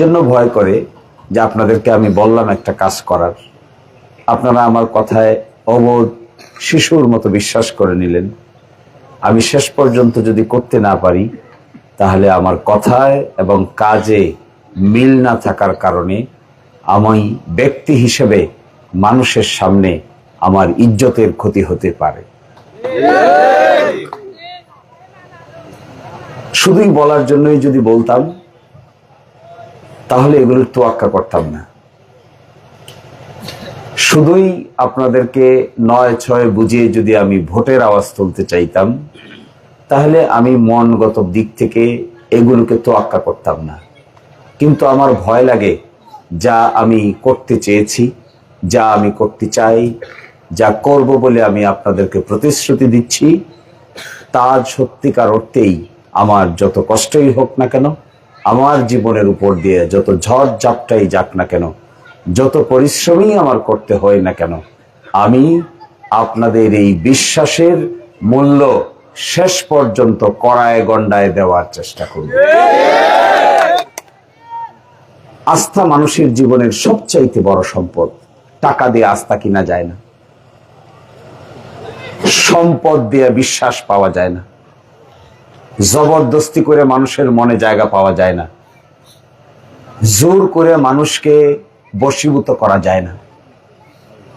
জন্য ভয় করে যে আপনাদেরকে আমি বললাম একটা কাজ করার। আপনারা আমার কথায় অবোধ শিশুর মতো বিশ্বাস করে নিলেন। আমি শেষ পর্যন্ত যদি করতে না পারি, তাহলে আমার কথায় এবং কাজে মিল না থাকার কারণে আমি ব্যক্তি হিসেবে মানুষের সামনে আমার ইজ্জতের ক্ষতি হতে পারে। শুধুই বলার জন্যই যদি বলতাম তাহলে এগুলোর তোয়াক্কা করতাম না। শুধুই আপনাদেরকে নয় ছয় বুঝিয়ে যদি আমি ভোটের আওয়াজ তুলতে চাইতাম, তাহলে আমি মনগত দিক থেকে এগুলোকে তোয়াক্কা করতাম না। কিন্তু আমার ভয় লাগে যা আমি করতে চেয়েছি, যা আমি করতে চাই, যা করব বলে আমি আপনাদেরকে প্রতিশ্রুতি দিচ্ছি। তা সত্যিকার অর্থেই আমার যত কষ্টই হোক না কেন আমার জীবনের উপর দিয়ে যত ঝড় ঝাপটাই যাক না কেন, যত পরিশ্রমই আমার করতে হয় না কেন, আমি আপনাদের এই বিশ্বাসের মূল্য শেষ পর্যন্ত কড়ায় গন্ডায় দেওয়ার চেষ্টা করব। আস্থা মানুষের জীবনের সবচাইতে বড় সম্পদ। টাকা দিয়ে আস্থা কিনা যায় না। সম্পদ দিয়ে বিশ্বাস পাওয়া যায় না। জবরদস্তি করে মানুষের মনে জায়গা পাওয়া যায় না। জোর করে মানুষকে বশীভূত করা যায় না।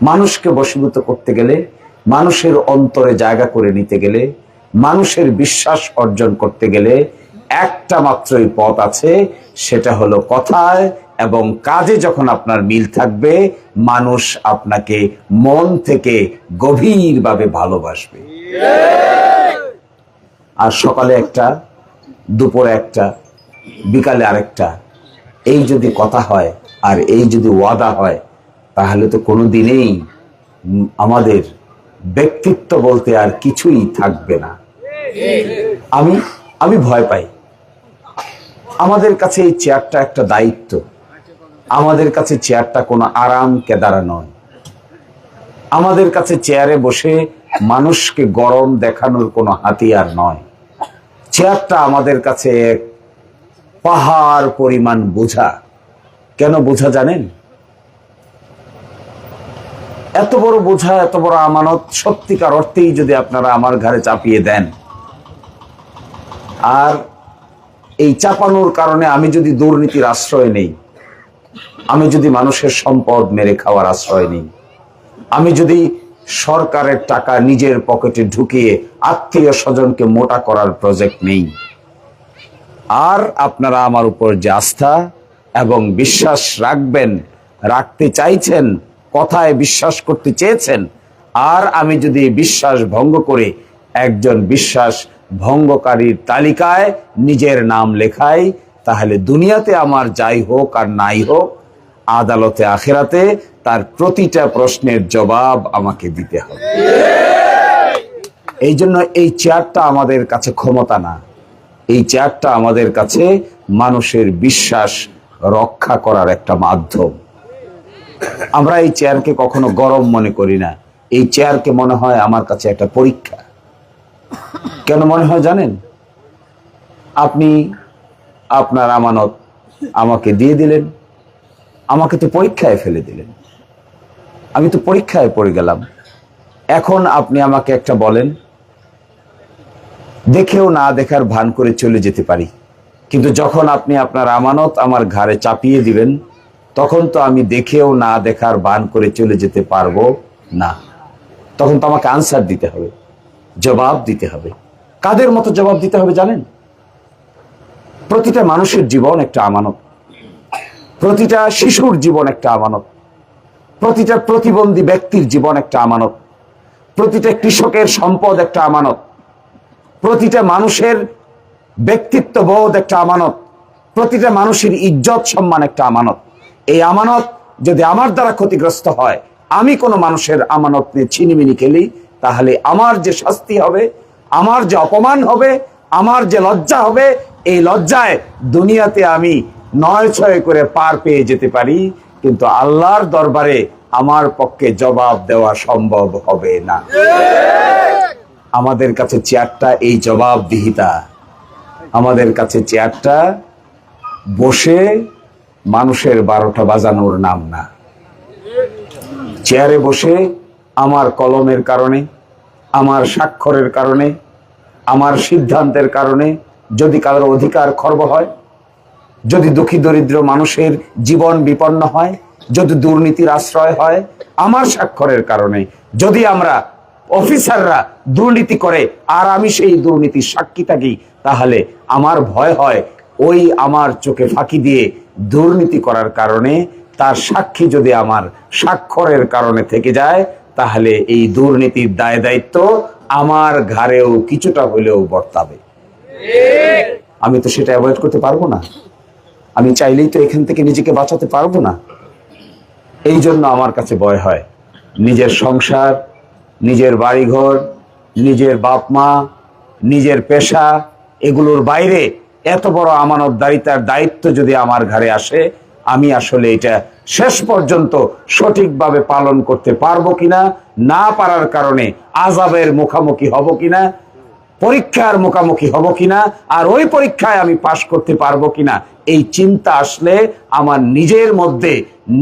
মানুষকে বশীভূত করতে গেলে, মানুষের অন্তরে জায়গা করে নিতে গেলে, মানুষের বিশ্বাস অর্জন করতে গেলে একটা মাত্রই পথ আছে, সেটা হলো কথায় এবং কাজে যখন আপনার মিল থাকবে, মানুষ আপনাকে মন থেকে গভীরভাবে ভালোবাসবে। আর সকালে একটা, দুপুরে একটা, বিকালে আরেকটা। এই যদি কথা হয় আর এই যদি ওয়াদা হয়, তাহলে তো কোনো দিনেই আমাদের ব্যক্তিত্ব বলতে আর কিছুই থাকবে না। আমি আমি ভয় পাই। আমাদের কাছে এই চেয়ারটা একটা দায়িত্ব। আমাদের কাছে চেয়ারটা কোনো আরাম কেদারা নয়। আমাদের কাছে চেয়ারে বসে মানুষকে গরম দেখানোর কোনো হাতিয়ার নয়। চেয়ারটা আমাদের কাছে পাহাড় পরিমাণ বোঝা। কেন বোঝা জানেন? এত বড় বোঝা, এত বড় আমানত সত্যিকার অর্থেই যদি আপনারা আমার ঘরে চাপিয়ে দেন। আর এই চাপানোর কারণে আমি যদি দুর্নীতির আশ্রয় নেই, আমি যদি মানুষের সম্পদ মেরে খাওয়ার আশ্রয় নেই, আমি যদি সরকারের টাকা নিজের পকেটে ঢুকিয়ে আত্মীয় স্বজনকে মোটা করার প্রজেক্ট নেই। আর আপনারা আমার উপর যে আস্থা এবং বিশ্বাস রাখবেন, রাখতে চাইছেন, কথায় বিশ্বাস করতে চেয়েছেন, আর আমি যদি বিশ্বাস ভঙ্গ করে, একজন বিশ্বাস ভঙ্গকারীর তালিকায় নিজের নাম লেখাই, তাহলে দুনিয়াতে আমার যাই হোক আর নাই হোক আদালতে, আখেরাতে তার প্রতিটা প্রশ্নের জবাব আমাকে দিতে হবে। এই জন্য এই চেয়ারটা আমাদের কাছে ক্ষমতা না। এই চেয়ারটা আমাদের কাছে মানুষের বিশ্বাস রক্ষা করার একটা মাধ্যম। আমরা এই চেয়ারকে কখনো গরম মনে করি না। এই চেয়ারকে মনে হয় আমার কাছে একটা পরীক্ষা। কেন মনে হয় জানেন? আপনি আপনার আমানত আমাকে দিয়ে দিলেন। আমাকে তো পরীক্ষায় ফেলে দিলেন। আমি তো পরীক্ষায় পড়ে গেলাম। এখন আপনি আমাকে একটা বলেন, দেখেও না দেখার ভান করে চলে যেতে পারি। কিন্তু যখন আপনি আপনার আমানত আমার ঘাড়ে চাপিয়ে দিবেন, তখন তো আমি দেখেও না দেখার ভান করে চলে যেতে পারব না। তখন তো আমাকে আনসার দিতে হবে, জবাব দিতে হবে। কাদের মতো জবাব দিতে হবে জানেন? প্রতিটা মানুষের জীবন একটা আমানত। প্রতিটা শিশুর জীবন একটা আমানত। প্রতিটা প্রতিবন্ধী ব্যক্তির জীবন একটা আমানত। প্রতিটা কৃষকের সম্পদ একটা আমানত। প্রতিটা মানুষের ব্যক্তিত্ব বোধ একটা আমানত। প্রতিটা মানুষের ইজ্জত সম্মান একটা আমানত। এই আমানত যদি আমার দ্বারা ক্ষতিগ্রস্ত হয়, আমি কোনো মানুষের আমানত নিয়ে ছিনিমিনি খেলি, তাহলে আমার যে শাস্তি হবে, আমার যে অপমান হবে, আমার যে লজ্জা হবে, এই লজ্জায় দুনিয়াতে আমি নয় ছয় করে পার পেয়ে যেতে পারি, কিন্তু আল্লাহর দরবারে আমার পক্ষে জবাব দেওয়া সম্ভব হবে না। আমাদের কাছে চেয়ারটা এই জবাবদিহিতা। আমাদের কাছে চেয়ারটা বসে মানুষের বারোটা বাজানোর নাম না। চেয়ারে বসে আমার কলমের কারণে, আমার স্বাক্ষরের কারণে, আমার সিদ্ধান্তের কারণে যদি কারোর অধিকার খর্ব হয় যদি দুঃখী দরিদ্র মানুষের জীবন বিপন্ন হয়, যদি দুর্নীতির আশ্রয় হয়, আমার স্বাক্ষরের কারণে যদি আমরা অফিসাররা দুর্নীতি করে আর আমি সেই দুর্নীতির সাক্ষী থাকি, তাহলে আমার ভয় হয় ওই আমার চোখে ফাঁকি দিয়ে দুর্নীতি করার কারণে, তার সাক্ষী যদি আমার স্বাক্ষরের কারণে থেকে যায়, তাহলে এই দুর্নীতির দায় দায়িত্ব আমার ঘাড়েও কিছুটা হলেও বর্তাবে। আমি তো সেটা অ্যাভয়েড করতে পারব না। আমি চাইলেই তো এখান থেকে নিজেকে বাঁচাতে পারব না। এই জন্য আমার কাছে ভয় হয়। নিজের সংসার, নিজের বাড়িঘর, নিজের বাপ মা নিজের পেশা, এগুলোর বাইরে এত বড় আমানতদারিতার দায়িত্ব যদি আমার ঘাড়ে আসে, আমি আসলে এটা শেষ পর্যন্ত সঠিকভাবে পালন করতে পারব কিনা, না পারার কারণে আজাবের মুখামুখি হব কিনা, পরীক্ষার মুখামুখি হব কিনা, আর ওই পরীক্ষায় আমি পাশ করতে পারব কিনা এই চিন্তা আসলে আমার নিজের মধ্যে,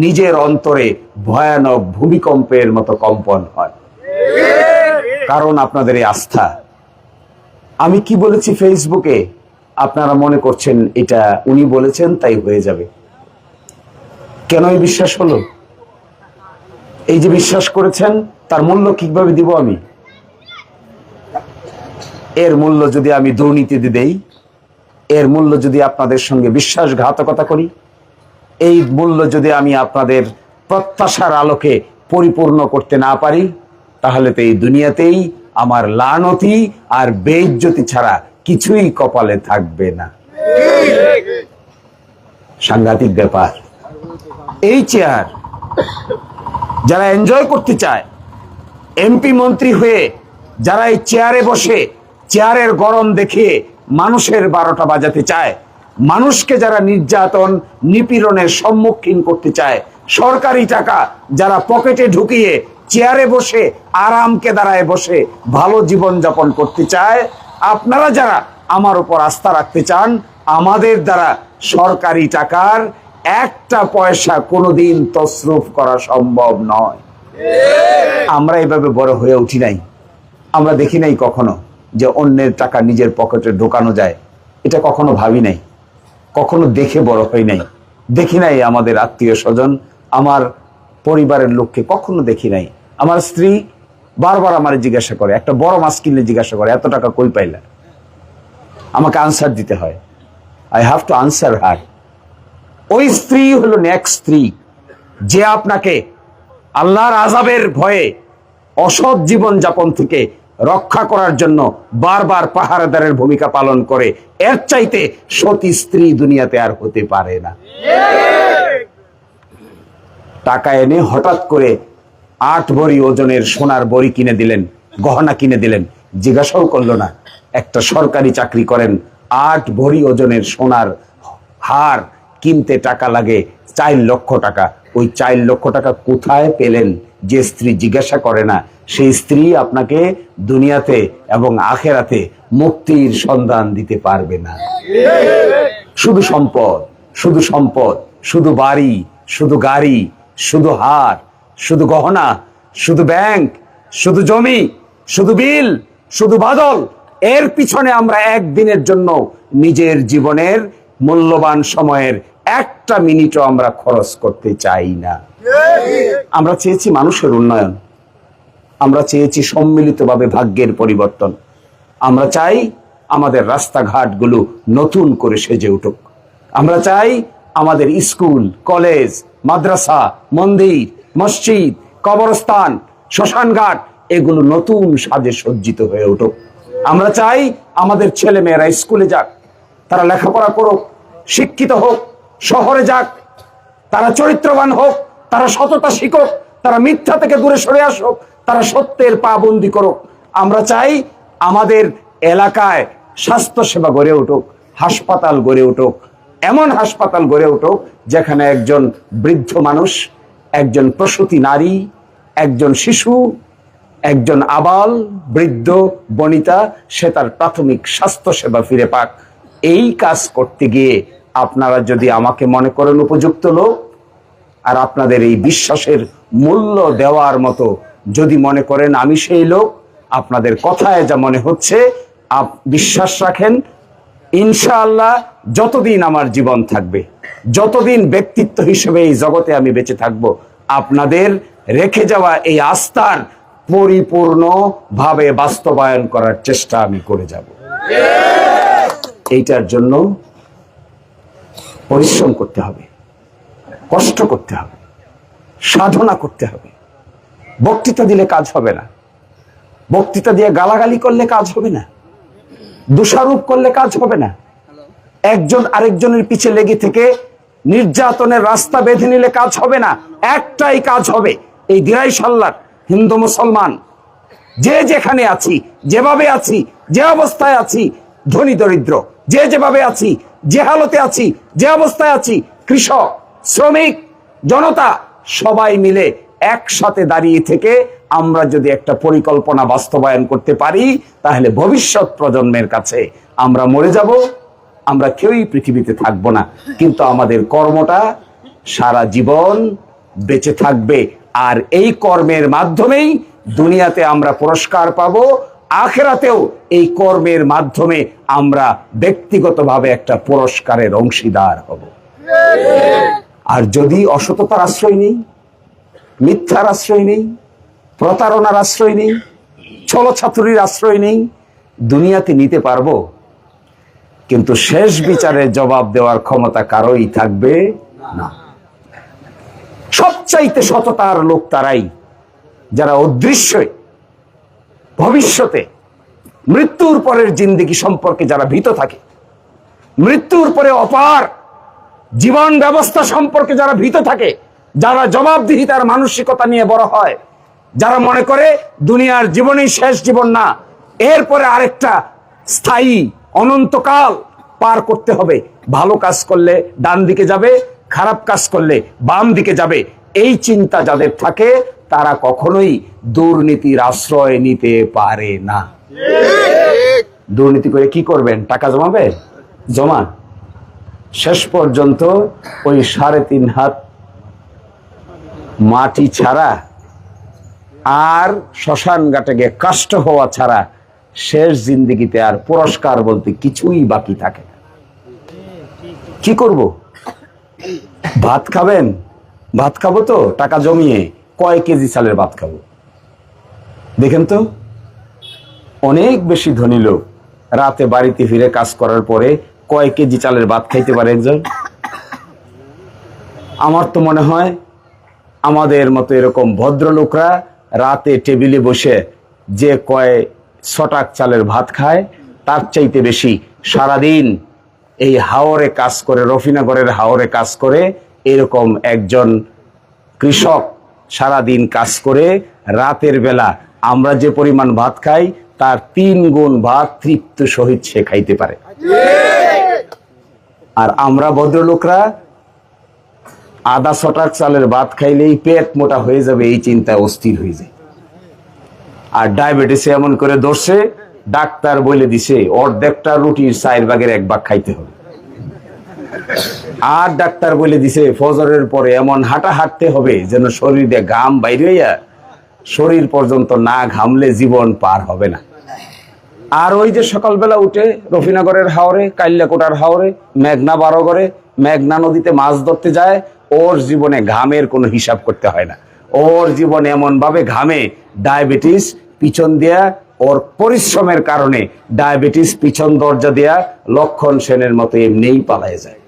নিজের অন্তরে ভয়ানক ভূমিকম্পের মতো কম্পন হয়। কারণ আপনাদের এই আস্থা। আমি কি বলেছি ফেসবুকে? আপনারা মনে করছেন এটা উনি বলেছেন, তাই হয়ে যাবে। কেন এই বিশ্বাস হলো? এই যে বিশ্বাস করেছেন, তার মূল্য কীভাবে দিব আমি? এর মূল্য যদি আমি দুর্নীতি দেই এর মূল্য যদি আপনাদের সঙ্গে বিশ্বাসঘাতকতা করি, এই মূল্য যদি আমি আপনাদের প্রত্যাশার আলোকে পরিপূর্ণ করতে না পারি, তাহলে তো এই দুনিয়াতেই আমার লানতি আর বেইজ্জতি ছাড়া কিছুই কপালে থাকবে না। সাংঘাতিক ব্যাপার। এই চেয়ার যারা এনজয় করতে চায় এমপি মন্ত্রী হয়ে যারা এই চেয়ারে বসে, চেয়ারের গরম দেখিয়ে মানুষের বারোটা বাজাতে চায়। মানুষকে যারা নির্যাতন, নিপীড়নের সম্মুখীন করতে চায়। সরকারি টাকা যারা পকেটে ঢুকিয়ে চেয়ারে বসে, আরামকে দাঁড়ায় বসে ভালো জীবন যাপন করতে চায়, আপনারা যারা আমার উপর আস্থা রাখতে চান, আমাদের দ্বারা সরকারি টাকার একটা পয়সা কোনোদিন তসরুফ করা সম্ভব নয়। আমরা এভাবে বড় হয়ে উঠি নাই। আমরা দেখি নাই কখনো। যে অন্যের টাকা নিজের পকেটে ঢোকানো যায়, এটা কখনো ভাবি নাই। কখনো দেখে বড় হই নাই। দেখি নাই আমাদের আত্মীয় স্বজন, আমার পরিবারের লোককে কখনো দেখি নাই। আমার স্ত্রী বারবার আমার জিজ্ঞাসা করে, একটা বড় মাছ কিনলে জিজ্ঞাসা করে, এত টাকা কই পাইলা? আমাকে আনসার দিতে হয়। I have to answer her ওই স্ত্রী হলো নেক্সট স্ত্রী। যে আপনাকে আল্লাহর আজাবের ভয়ে অসৎ জীবন যাপন থেকে রক্ষা করার জন্য বারবার পাহারাদারের ভূমিকা পালন করে, এর চাইতে সতী স্ত্রী দুনিয়াতে আর হতে পারে না। টাকা এনে হঠাৎ করে আট ভরি ওজনের সোনার বড়ি কিনে দিলেন, গহনা কিনে দিলেন, জিজ্ঞাসাও করল না। একটা সরকারি চাকরি করেন, আট ভরি ওজনের সোনার হার কিনতে টাকা লাগে চার লক্ষ টাকা। ওই চার লক্ষ টাকা কোথায় পেলেন যে স্ত্রী জিজ্ঞাসা করে না? সেই স্ত্রী আপনাকে দুনিয়াতে এবং আখেরাতে মুক্তির সন্ধান দিতে পারবে না। শুধু সম্পদ শুধু সম্পদ, শুধু বাড়ি, শুধু গাড়ি, শুধু হার, শুধু গহনা, শুধু ব্যাংক, শুধু জমি, শুধু বিল, শুধু বাদল, এর পিছনে আমরা একদিনের জন্য নিজের জীবনের মূল্যবান সময়ের একটা মিনিটও আমরা খরচ করতে চাই না। আমরা চেয়েছি মানুষের উন্নয়ন। আমরা চেয়েছি সম্মিলিতভাবে ভাগ্যের পরিবর্তন। আমরা চাই আমাদের রাস্তাঘাটগুলো নতুন করে সেজে উঠুক। আমরা চাই আমাদের স্কুল, কলেজ, মাদ্রাসা, মন্দির, মসজিদ, কবরস্থান, শ্মশানঘাট, এগুলো নতুন সাজে সজ্জিত হয়ে উঠুক। আমরা চাই আমাদের ছেলে মেয়েরা স্কুলে যাক, তারা লেখাপড়া করুক, শিক্ষিত হোক শহরে যাক, তারা চরিত্রবান হোক, তারা সততা শিখুক, তারা মিথ্যা থেকে দূরে সরে আসুক, তারা সত্যের পাবন্দি করুক। আমরা চাই আমাদের এলাকায় স্বাস্থ্য সেবা গড়ে উঠুক, হাসপাতাল গড়ে উঠুক, এমন হাসপাতাল গড়ে উঠুক যেখানে একজন বৃদ্ধ মানুষ, একজন প্রসূতি নারী, একজন শিশু, একজন আবাল, বৃদ্ধ, বনিতা, সে তার প্রাথমিক স্বাস্থ্য সেবা ফিরে পাক। এই কাজ করতে গিয়ে আপনারা যদি আমাকে মনে করেন উপযুক্ত লোক, আর আপনাদের এই বিশ্বাসের মূল্য দেওয়ার মতো যদি মনে করেন আমি সেই লোক, আপনাদের কথায় যা মনে হচ্ছে, আপ বিশ্বাস রাখেন, ইনশাআল্লাহ যতদিন আমার জীবন থাকবে, যতদিন ব্যক্তিত্ব হিসেবে এই জগতে আমি বেঁচে থাকব, আপনাদের রেখে যাওয়া এই আস্থার পরিপূর্ণ ভাবে বাস্তবায়ন করার চেষ্টা আমি করে যাব। এইটার জন্য পরিশ্রম করতে হবে, কষ্ট করতে হবে, সাধনা করতে হবে। বক্তৃতা দিলে কাজ হবে না। বক্তৃতা দিয়ে গালাগালি করলে কাজ হবে না। দোষারোপ করলে কাজ হবে না। একজন আরেকজনের পিছে লেগে থেকে নির্যাতনের রাস্তা বেঁধে নিলে কাজ হবে না। একটাই কাজ হবে এই দিরাই সাল্লার হিন্দু মুসলমান। যে যেখানে আছি, যেভাবে আছি, যে অবস্থায় আছি, ধনী দরিদ্র, যে যেভাবে আছি যে হালতে আছি, যে অবস্থায় আছি, কৃষক, শ্রমিক, জনতা, সবাই মিলে একসাথে দাঁড়িয়ে থেকে আমরা যদি একটা পরিকল্পনা বাস্তবায়ন করতে পারি, তাহলে ভবিষ্যৎ প্রজন্মের কাছে আমরা মরে যাব, আমরা কেউই পৃথিবীতে থাকব না। কিন্তু আমাদের কর্মটা সারা জীবন বেঁচে থাকবে। আর এই কর্মের মাধ্যমেই দুনিয়াতে আমরা পুরস্কার পাব আখেরাতেও এই কর্মের মাধ্যমে আমরা ব্যক্তিগতভাবে একটা পুরস্কারের অংশীদার হব। আর যদি অসততার আশ্রয় নেই, মিথ্যার আশ্রয় নেই, প্রতারণার আশ্রয় নেই, ছলছাতুরির আশ্রয় নেই, দুনিয়াতে নিতে পারব। কিন্তু শেষ বিচারে জবাব দেওয়ার ক্ষমতা কারোই থাকবে না। সবচাইতে সততার লোক তারাই, যারা অদৃশ্য ভবিষ্যতে মৃত্যুর পরের জিন্দিগি সম্পর্কে যারা ভীত থাকে, মৃত্যুর পরে অপার জীবন ব্যবস্থা সম্পর্কে যারা ভীত থাকে, যারা জবাবদিহিতার মানসিকতা নিয়ে বড় হয়, যারা মনে করে দুনিয়ার জীবনই শেষ জীবন না, এরপরে আরেকটা স্থায়ী অনন্তকাল পার করতে হবে। ভালো কাজ করলে ডান দিকে যাবে, খারাপ কাজ করলে বাম দিকে যাবে। এই চিন্তা যাদের থাকে তারা কখনোই দুর্নীতির আশ্রয় নিতে পারে না। দুর্নীতি করে কি করবেন? টাকা জমাবে? জমা। শেষ পর্যন্ত ওই সাড়ে তিন হাত মাটি ছাড়া আর শ্মশান ঘাটে গিয়ে কাষ্ট হওয়া ছাড়া শেষ জিন্দিগিতে আর পুরস্কার বলতে কিছুই বাকি থাকে না। কি করব? ভাত খাবেন? ভাত খাব তো? টাকা জমিয়ে। কয় কেজি চালের ভাত খাব? দেখেন তো, অনেক বেশি ধনী লোক রাতে বাড়িতে ফিরে কাজ করার পরে কয় কেজি চালের ভাত খাইতে পারে একজন? আমার তো মনে হয় আমাদের মতো এরকম ভদ্রলোকরা রাতে টেবিলে বসে যে কয় ছটাক চালের ভাত খায়, তার চাইতে বেশি সারাদিন এই হাওরে কাজ করে, রফিনগরের হাওরে কাজ করে এরকম একজন কৃষক সারাদিন কাজ করে রাতের বেলা আমরা যে পরিমাণ ভাত খাই, তার তিন গুণ ভাত তৃপ্ত সহিত সে খাইতে পারে। আর আমরা ভদ্রলোকরা আদা ছটাক চালের ভাত খাইলেই পেট মোটা হয়ে যাবে, এই চিন্তায় অস্থির হয়ে যায়। আর ডায়াবেটিস এমন করে ধরছে, ডাক্তার বলে দিছে, অর্ধেকটা রুটির চার ভাগের এক ভাগ খাইতে হবে। আর ডাক্তার বলে দিছে, ফজরের পরে এমন হাঁটা হাঁটতে হবে যেন শরীরে ঘাম বাইরে হইয়া শরীর পর্যন্ত না ঘামলে জীবন পার হবে না। আর ওই যে সকালবেলা উঠে রফিনগরের হাওরে কাল্যাকোটার হাওরে, মেঘনা বারোগরে মেঘনা নদীতে মাছ ধরতে যায়, ওর জীবনে ঘামের কোনো হিসাব করতে হয় না। ওর জীবনে এমন ভাবে ঘামে, ডায়াবেটিস পিছন দেয়া, ওর পরিশ্রমের কারণে ডায়াবেটিস পিছন দরজা দেয়া লক্ষণ সেনের মতো এমনিই পালায় যায়।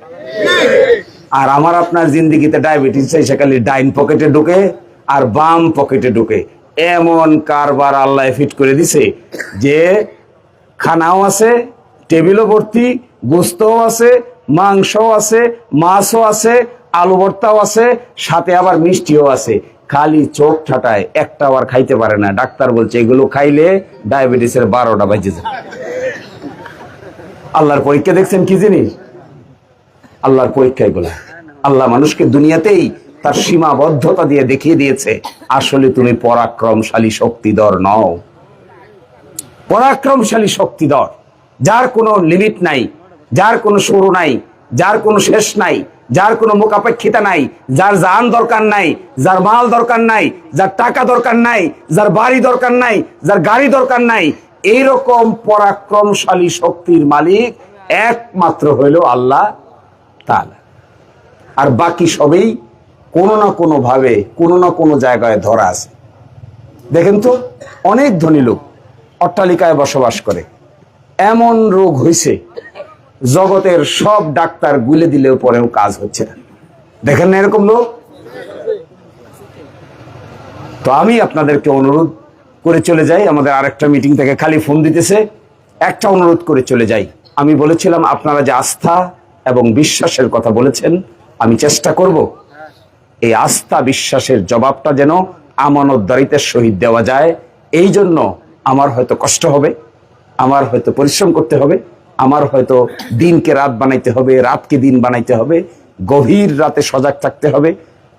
আর আমার আপনার জিন্দিগিতে ডায়াবেটিস এসে খালি ডাইন পকেটে ঢুকে আর বাম পকেটে ঢুকে। এমন কারবার আল্লাহ ফিট করে দিছে যে খানাও আছে, টেবিলও ভর্তি, গোস্তও আছে, মাংসও আছে, মাছও আছে, আলু ভর্তাও আছে, সাথে আবার মিষ্টিও আছে। খালি চোখ ঠাটায় একটা আবার খাইতে পারে না। ডাক্তার বলছে, এগুলো খাইলে ডায়াবেটিসের বারোটা বাজে যায়। আল্লাহর পরীক্ষা দেখছেন কি জিনিস? আল্লাহর পরীক্ষা এগুলা আল্লাহ মানুষকে দুনিয়াতেই তার সীমাবদ্ধতা দিয়ে দেখিয়ে দিয়েছে, আসলে তুমি পরাক্রমশালী শক্তিধর নও। পরাক্রমশালী শক্তিধর, যার কোনো লিমিট নাই, যার কোনো শুরু নাই, যার কোনো শেষ নাই, যার কোনো মোকাপেক্ষিতা নাই, যার জান দরকার নাই, যার মাল দরকার নাই, যার টাকা দরকার নাই, যার বাড়ি দরকার নাই, যার গাড়ি দরকার নাই, এইরকম পরাক্রমশালী শক্তির মালিক একমাত্র হইল আল্লাহ আর বাকি সবই কোনো না কোনো ভাবে কোনো না কোনো জায়গায় ধরা আছে। দেখেন তো, অনেক ধনী লোক অট্টালিকায় বসবাস করে। এমন রোগ হয়েছে জগতের সব ডাক্তার গুলে দিলেও পরেও কাজ হচ্ছে না। দেখেন না এরকম লোক? তো আমি আপনাদেরকে অনুরোধ করে চলে যাই। আমাদের আরেকটা মিটিং থেকে খালি ফোন দিতেছে। একটা অনুরোধ করে চলে যাই। আমি বলেছিলাম, আপনারা যে আস্থা এবং বিশ্বাসের কথা বলেছেন, আমি চেষ্টা করব এই আস্থা বিশ্বাসের জবাবটা যেন আমানত আমানতদারিতের সহিত দেওয়া যায়। এই জন্য আমার হয়তো কষ্ট হবে, আমার হয়তো পরিশ্রম করতে হবে, আমার হয়তো দিনকে রাত বানাইতে হবে, রাতকে দিন বানাইতে হবে, গভীর রাতে সজাগ থাকতে হবে,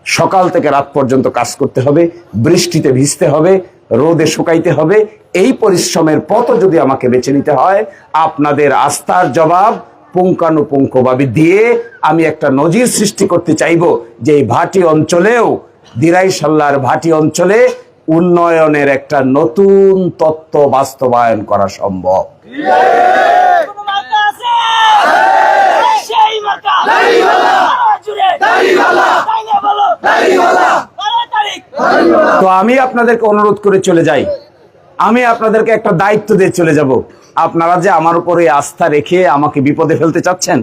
সকাল থেকে রাত পর্যন্ত কাজ করতে হবে, বৃষ্টিতে ভিজতে হবে, রোদে শুকাইতে হবে, এই পরিশ্রমের পথ যদি আমাকে বেছে নিতে হয়, আপনাদের আস্থার জবাব পুঙ্খানুপুঙ্খভাবে দিয়ে আমি একটা নজির সৃষ্টি করতে চাইব যে এই ভাটি অঞ্চলেও দিরাই সাল্লার ভাটি অঞ্চলে উন্নয়নের একটা নতুন তত্ত্ব বাস্তবায়ন করা সম্ভব। তো আমি আপনাদেরকে অনুরোধ করে চলে যাই। আমি আপনাদেরকে একটা দায়িত্ব দিয়ে চলে যাব। আপনারা যে আমার উপরে আস্থা রেখে আমাকে বিপদে ফেলতে চাচ্ছেন,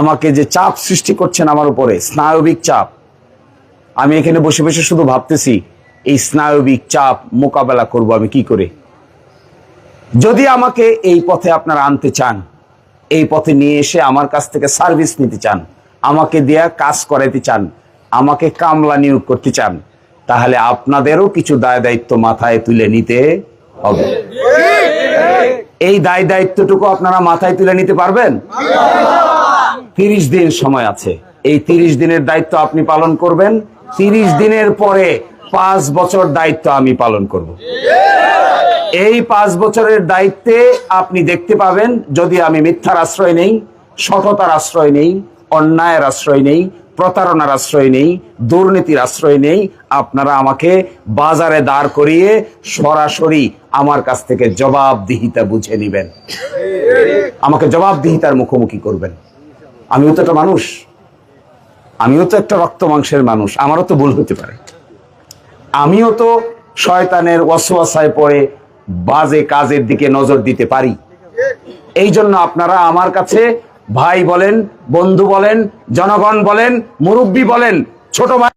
আমাকে যে চাপ সৃষ্টি করছেন আমার উপরে, স্নায়বিক চাপ, আমি এখানে বসে বসে শুধু ভাবতেছি, এই স্নায়বিক চাপ মোকাবেলা করব আমি কি করে? যদি আমাকে এই পথে আপনারা আনতে চান, এই পথে নিয়ে এসে আমার কাছ থেকে সার্ভিস নিতে চান, আমাকে দেয়া কাজ করাইতে চান, আমাকে কামলা নিয়োগ করতে চান তাহলে আপনাদেরও কিছু দায় দায়িত্ব মাথায় তুলে নিতে হবে। এই দায় দায়িত্বটুকু আপনারা মাথায় তুলে নিতে পারবেন? তিরিশ দিন সময় আছে। এই তিরিশ দিনের দায়িত্ব আপনি পালন করবেন। তিরিশ দিনের পরে পাঁচ বছর দায়িত্ব আমি পালন করব। এই পাঁচ বছরের দায়িত্বে আপনি দেখতে পাবেন, যদি আমি মিথ্যার আশ্রয় নেই, সততার আশ্রয় নেই, অন্যায়ের আশ্রয় নেই প্রতারণার আশ্রয় নেই, দুর্নীতির আশ্রয় নেই। আপনারা আমাকে বাজারে দাঁড় করিয়ে সরাসরি আমার কাছ থেকে জবাবদিহিতা বুঝে নেবেন। আমাকে জবাবদিহিতার মুখোমুখি করবেন। আমিও তো একটা মানুষ। আমিও তো একটা রক্ত মাংসের মানুষ। আমারও তো ভুল হতে পারে। আমিও তো শয়তানের ওয়াসওয়াসায় পড়ে বাজে কাজের দিকে নজর দিতে পারি। এই জন্য আপনারা আমার কাছে ভাই বলেন, বন্ধু বলেন, জনগণ বলেন, মুরব্বী বলেন, ছোট ভাই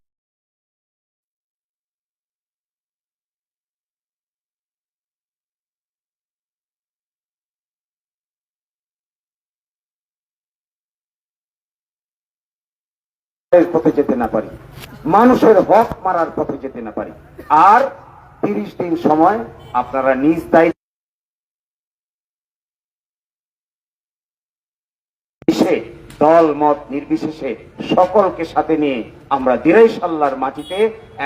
পথে যেতে না পারি। মানুষের হক মারার পথে যেতে না পারি। আর তিরিশ দিন সময় আপনারা নিজ দায়িত্ব দল মত নির্বিশেষে সকলকে সাথে নিয়ে আমরা দিরাই সাল্লার মাটিতে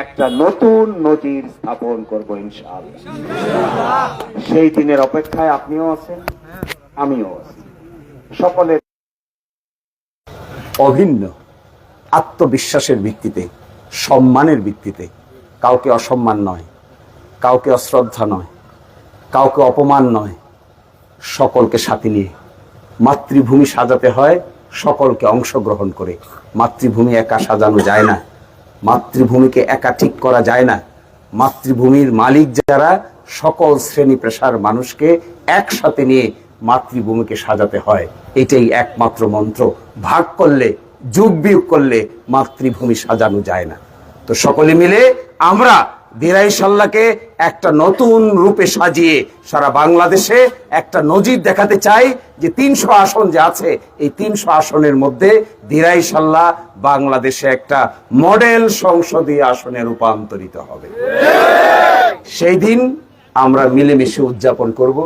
একটা নতুন নজির স্থাপন করব ইনশাআল্লাহ। সেই দিনের অপেক্ষায় আপনিও আছেন, আমিও আছি। সকলের অভিন্ন আত্মবিশ্বাসের ভিত্তিতে, সম্মানের ভিত্তিতে। কাউকে অসম্মান নয়, কাউকে অশ্রদ্ধা নয়, কাউকে অপমান নয়। সকলকে সাথে নিয়ে মাতৃভূমি সাজাতে হয় সকলকে অংশগ্রহণ করে। মাতৃভূমি একা সাজানো যায় না। মাতৃভূমিকে একা ঠিক করা যায় না। মাতৃভূমির মালিক যারা, সকল শ্রেণি পেশার মানুষকে একসাথে নিয়ে মাতৃভূমিকে সাজাতে হয়। এটাই একমাত্র মন্ত্র। ভাগ করলে, যুগ বিয়োগ করলে মাতৃভূমি সাজানো যায় না। তো সকলে মিলে আমরা দিরাই সাল্লাকে একটা নতুন রূপে সাজিয়ে সারা বাংলাদেশে একটা নজির দেখাতে চাই যে তিনশো আসন যে আছে, এই তিনশো আসনের মধ্যে দিরাই সাল্লাহ বাংলাদেশে একটা মডেল সংসদীয় আসনে রূপান্তরিত হবে। সেই দিন আমরা মিলেমিশে উদযাপন করব।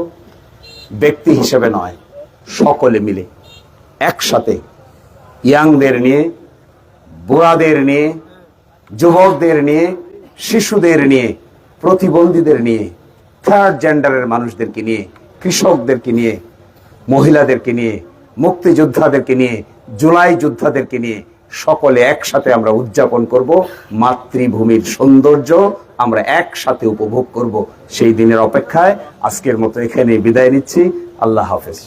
ব্যক্তি হিসেবে নয়, সকলে মিলে একসাথে ইয়াংদের নিয়ে, বুড়াদের নিয়ে, যুবকদের নিয়ে শিশুদের নিয়ে, প্রতিবন্ধীদের নিয়ে থার্ড জেন্ডারের মানুষদেরকে নিয়ে, কৃষকদেরকে নিয়ে, মহিলাদেরকে নিয়ে, মুক্তিযোদ্ধাদেরকে নিয়ে, জুলাই যোদ্ধাদেরকে নিয়ে সকলে একসাথে আমরা উদযাপন করব। মাতৃভূমির সৌন্দর্য আমরা একসাথে উপভোগ করব সেই দিনের অপেক্ষায়। আজকের মতো এখানে বিদায় নিচ্ছি। আল্লাহ হাফেজ।